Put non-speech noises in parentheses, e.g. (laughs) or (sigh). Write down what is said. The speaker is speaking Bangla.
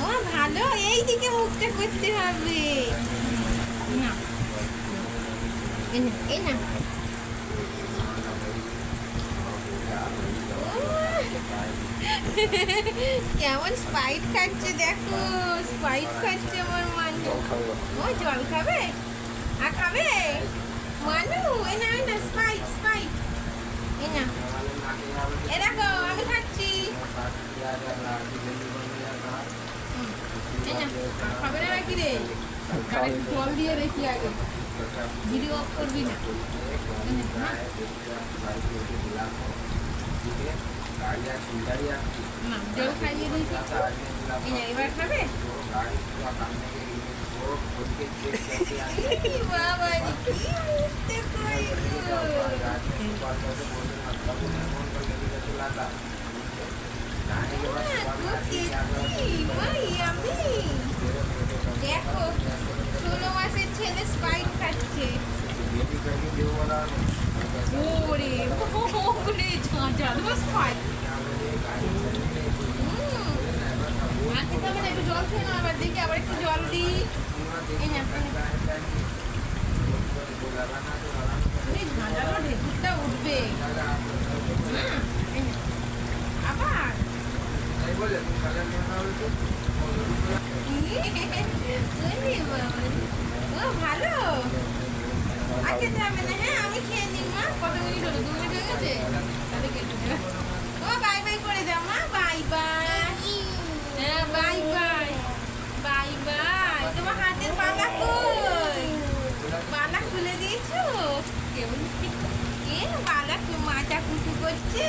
ও ভালো এই দিকে মুখটা করতে হবে। না। এই না, কেমন স্পাইট খাচ্ছে দেখো স্পাইট খাচ্ছে আমার মানু। ও জল খাবে? আর খাবে? মানু এ না না স্পাইট স্পাইট এ না এ দেখো আমি খাচ্ছি হুম, এই না আর খাবে না নাকি রে জল দিয়ে রেখি আগে ভিডিও অফ করবি না জল খাইয়ে দিয়েছি এবার খাবে বাবা রে, কি উঠতে কইলো। দেখো ষোলো ছেলে স্পাইট খাচ্ছে ওরে ওরে স্পাইট আর খেতে হবে একটু জল খেয়ে আবার দেখি আবার একটু জল দিই। এই ঝাঁঝালো ঢেকুরটা উঠবে। আবার। (laughs) খেতে হবে না হ্যাঁ আমি খেয়ে মা। ও বাই বাই করে দাও, মা। বাই বাই হ্যাঁ বাই বাই বাই বাই তোমার হাতের পালা কই? পালা খুলে দিয়েছ? কেমন এ বালা মাথা কুটু করছে।